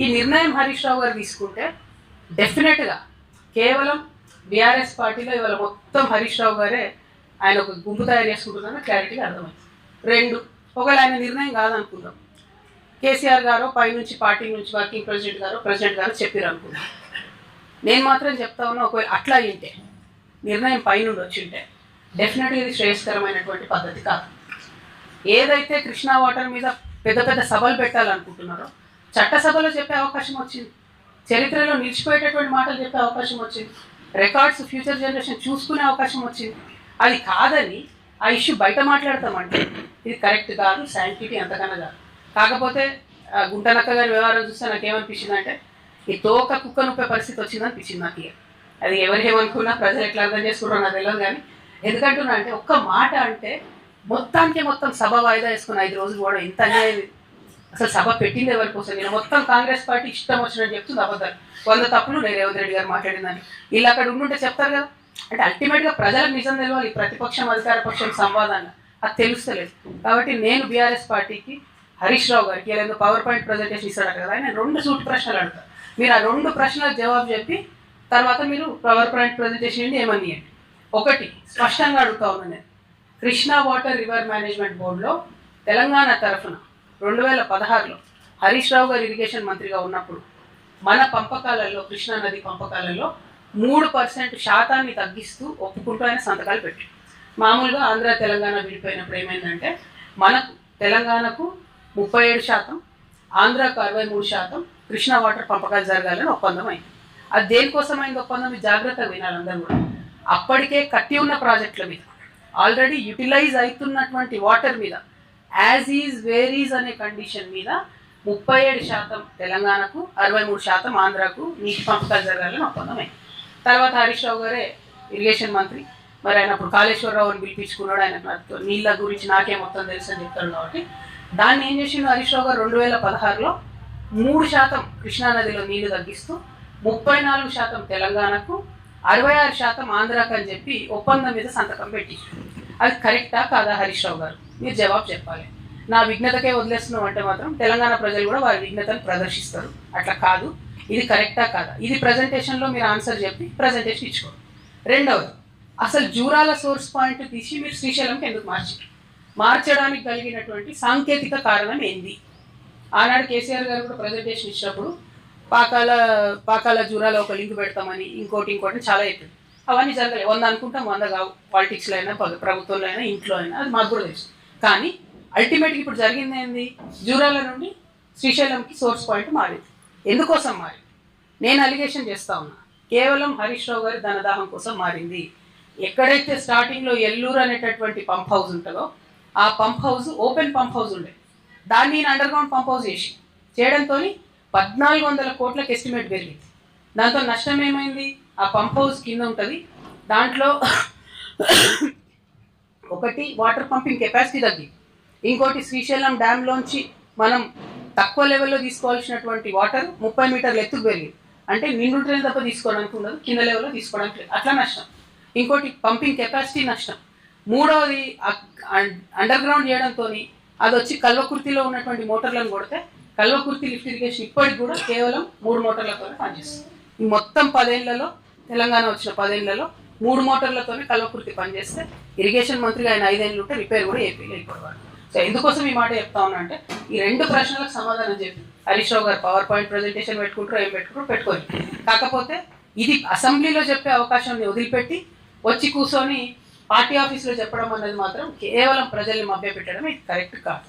ఈ నిర్ణయం హరీష్ రావు గారు తీసుకుంటే డెఫినెట్గా కేవలం బీఆర్ఎస్ పార్టీలో ఇవాళ మొత్తం హరీష్ రావు గారే ఆయన ఒక గుంపు తయారు చేసుకుంటున్నారని క్లారిటీగా అర్థమైంది. రెండు ఒకవేళ ఆయన నిర్ణయం కాదనుకుందాం. కేసీఆర్ గారు పైనుంచి పార్టీ నుంచి వర్కింగ్ ప్రెసిడెంట్ గారు ప్రెసిడెంట్ గారు చెప్పారు అనుకుందాం. నేను మాత్రం చెప్తా ఉన్నా ఒకవేళ అట్లా అయ్యింటే నిర్ణయం పైనుండి వచ్చి ఉంటే డెఫినెట్గా ఇది శ్రేయస్కరమైనటువంటి పద్ధతి కాదు. ఏదైతే కృష్ణా వాటర్ మీద పెద్ద పెద్ద సభలు పెట్టాలనుకుంటున్నారో చట్టసభలో చెప్పే అవకాశం వచ్చింది. చరిత్రలో నిలిచిపోయేటటువంటి మాటలు చెప్పే అవకాశం వచ్చింది. రికార్డ్స్ ఫ్యూచర్ జనరేషన్ చూసుకునే అవకాశం వచ్చింది. అది కాదని ఆ ఇష్యూ బయట మాట్లాడతామంటే ఇది కరెక్ట్ కాదు సైంటిఫిక్ ఎంతకన్నా కాదు. కాకపోతే గుంటనక్క గారి వ్యవహారం చూస్తే నాకు ఏమనిపించింది అంటే ఈ తోక కుక్క నొప్పే పరిస్థితి వచ్చింది అనిపించింది నాకు అది ఎవరు ఏమనుకున్నా ప్రజలు ఎట్లా అర్థం చేసుకుంటారో నాకు తెలియదు కానీ ఎందుకంటున్నా అంటే ఒక్క మాట అంటే మొత్తానికి మొత్తం సభ వాయిదా వేసుకుని ఐదు రోజులు కూడా ఇంత అన్యాయం అసలు సభ పెట్టింది ఎవరి కోసం? నేను మొత్తం కాంగ్రెస్ పార్టీ ఇష్టం వచ్చినట్టు చెప్తుంది అబద్ధాలు. వంద తప్పులు నేను రేవంత్ రెడ్డి గారు మాట్లాడిందని. వీళ్ళు అక్కడ ఉండుంటే చెప్తారు కదా? అంటే అల్టిమేట్గా ప్రజలకు నిజం తెలియాలి ఈ ప్రతిపక్షం అధికార పక్షం సంవాదాన్ని. అది తెలుస్తలేదు. కాబట్టి నేను బీఆర్ఎస్ పార్టీకి హరీష్ రావు గారికి లేదా పవర్ పాయింట్ ప్రజెంటేషన్ ఇస్తాడు కదా ఆయన రెండు సూటి ప్రశ్నలు అడుగుతారు. మీరు ఆ రెండు ప్రశ్నలకు జవాబు చెప్పి తర్వాత మీరు పవర్ పాయింట్ ప్రజెంటేషన్ ఏంటి ఏమని ఒకటి స్పష్టంగా అడుగుతా ఉన్నాను నేను. కృష్ణా వాటర్ రివర్ మేనేజ్మెంట్ బోర్డులో తెలంగాణ తరఫున రెండు వేల పదహారులో హరీష్ రావు గారు ఇరిగేషన్ మంత్రిగా ఉన్నప్పుడు మన పంపకాలలో కృష్ణా నది పంపకాలలో మూడు పర్సెంట్ శాతాన్ని తగ్గిస్తూ ఒప్పుకుంటూ ఆయన సంతకాలు పెట్టి మామూలుగా ఆంధ్ర తెలంగాణ విడిపోయినప్పుడు ఏమైందంటే మనకు తెలంగాణకు ముప్పై ఏడు శాతం ఆంధ్రాకు అరవై మూడు శాతం కృష్ణా వాటర్ పంపకాలు జరగాలని ఒప్పందం అయింది. అది దేనికోసమైంది ఒప్పందం? మీరు జాగ్రత్తగా వినాలి అందరూ కూడా. అప్పటికే కట్టి ఉన్న ప్రాజెక్టుల మీద ఆల్రెడీ యూటిలైజ్ అవుతున్నటువంటి వాటర్ మీద యాజ్ ఈజ్ వేరీస్ అనే కండిషన్ మీద ముప్పై ఏడు శాతం తెలంగాణకు అరవై మూడు శాతం ఆంధ్రాకు నీటి పంపకాలు జరగాలని ఒప్పందం తర్వాత హరీష్ రావు గారే ఇరిగేషన్ మంత్రి. మరి ఆయన అప్పుడు కాళేశ్వరరావుని పిలిపించుకున్నాడు ఆయన నాతో నీళ్ళ గురించి నాకే మొత్తం తెలుసు అని చెప్తాడు కాబట్టి. దాన్ని ఏం చేసిండు హరీష్ రావు గారు? రెండు వేల పదహారులో మూడు శాతం కృష్ణానదిలో నీళ్ళు తగ్గిస్తూ ముప్పై నాలుగు శాతం తెలంగాణకు అరవై ఆరు శాతం ఆంధ్రాకు అని చెప్పి ఒప్పందం మీద సంతకం పెట్టి అది కరెక్టా కాదా హరీష్ రావు గారు? మీరు జవాబు చెప్పాలి. నా విఘ్నతకే వదిలేస్తున్నాం అంటే మాత్రం తెలంగాణ ప్రజలు కూడా వారి విఘ్నతను ప్రదర్శిస్తారు. అట్లా కాదు. ఇది కరెక్టా కాదా? ఇది ప్రజెంటేషన్లో మీరు ఆన్సర్ చెప్పి ప్రజెంటేషన్ ఇచ్చుకోండి. రెండవది అసలు జూరాల సోర్స్ పాయింట్ తీసి మీరు శ్రీశైలంకి ఎందుకు మార్చారు? మార్చడానికి కలిగినటువంటి సాంకేతిక కారణం ఏంది? ఆనాడు కేసీఆర్ గారు కూడా ప్రజెంటేషన్ ఇచ్చినప్పుడు పాకాల పాకాల జూరాల ఒక లింక్ పెడతామని ఇంకోటి ఇంకోటి చాలా చెప్పింది అవన్నీ జరగలేదు వంద అనుకుంటాం వంద కావు. పాలిటిక్స్లో అయినా ప్రభుత్వంలో అయినా ఇంట్లో అయినా అది మాకు కూడా తెలుసు. కానీ అల్టిమేట్గా ఇప్పుడు జరిగింది ఏంది? జూరాల నుండి శ్రీశైలంకి సోర్స్ పాయింట్ మారింది. ఎందుకోసం మారింది? నేను అలిగేషన్ చేస్తా ఉన్నా. కేవలం హరీష్ రావు గారి ధనదాహం కోసం మారింది. ఎక్కడైతే స్టార్టింగ్లో ఎల్లూరు అనేటటువంటి పంప్ హౌస్ ఉంటుందో ఆ pump house open pump house ఉండే. దాన్ని నేను అండర్ గ్రౌండ్ పంప్ హౌస్ చేసి చేయడంతో పద్నాలుగు వందల కోట్లకు ఎస్టిమేట్ పెరిగింది. దాంతో నష్టం ఏమైంది? ఆ పంప్ హౌస్ కింద ఉంటుంది. దాంట్లో ఒకటి వాటర్ పంపింగ్ కెపాసిటీ తగ్గి. ఇంకోటి శ్రీశైలం డ్యామ్లోంచి మనం తక్కువ లెవెల్లో తీసుకోవాల్సినటువంటి వాటర్ ముప్పై మీటర్ల ఎత్తుకు వెళ్ళి అంటే నిండుంటేనే తప్ప తీసుకోవడానికి ఉండదు కింద లెవెల్లో తీసుకోవడానికి లేదు. అట్లా నష్టం. ఇంకోటి పంపింగ్ కెపాసిటీ నష్టం. మూడవది అండర్ గ్రౌండ్ చేయడంతో అది వచ్చి కల్వకుర్తిలో ఉన్నటువంటి మోటార్లను కొడితే కల్వకుర్తి లిఫ్ట్ ఇరిగేషన్ ఇప్పటికి కూడా కేవలం మూడు మోటార్లతోనే పనిచేస్తుంది. ఈ మొత్తం పదేళ్ళలో తెలంగాణ వచ్చిన పదేళ్ళలో మూడు మోటార్లతోనే కల్వకుర్తి పనిచేస్తే ఇరిగేషన్ మంత్రిగా ఆయన ఐదేళ్ళు ఉంటే రిపేర్ కూడా ఏపీలో వెళ్ళిపోవాలి సో ఎందుకోసం ఈ మాట చెప్తా ఉన్నా అంటే ఈ రెండు ప్రశ్నలకు సమాధానం చెప్పి హరీష్ రావు గారు పవర్ పాయింట్ ప్రజెంటేషన్ పెట్టుకుంటారు ఏం పెట్టుకుంటూ పెట్టుకోరు. కాకపోతే ఇది అసెంబ్లీలో చెప్పే అవకాశాన్ని వదిలిపెట్టి వచ్చి కూర్చొని పార్టీ ఆఫీస్లో చెప్పడం అనేది మాత్రం కేవలం ప్రజల్ని మభ్యపెట్టడం ఇది కరెక్ట్ కాదు.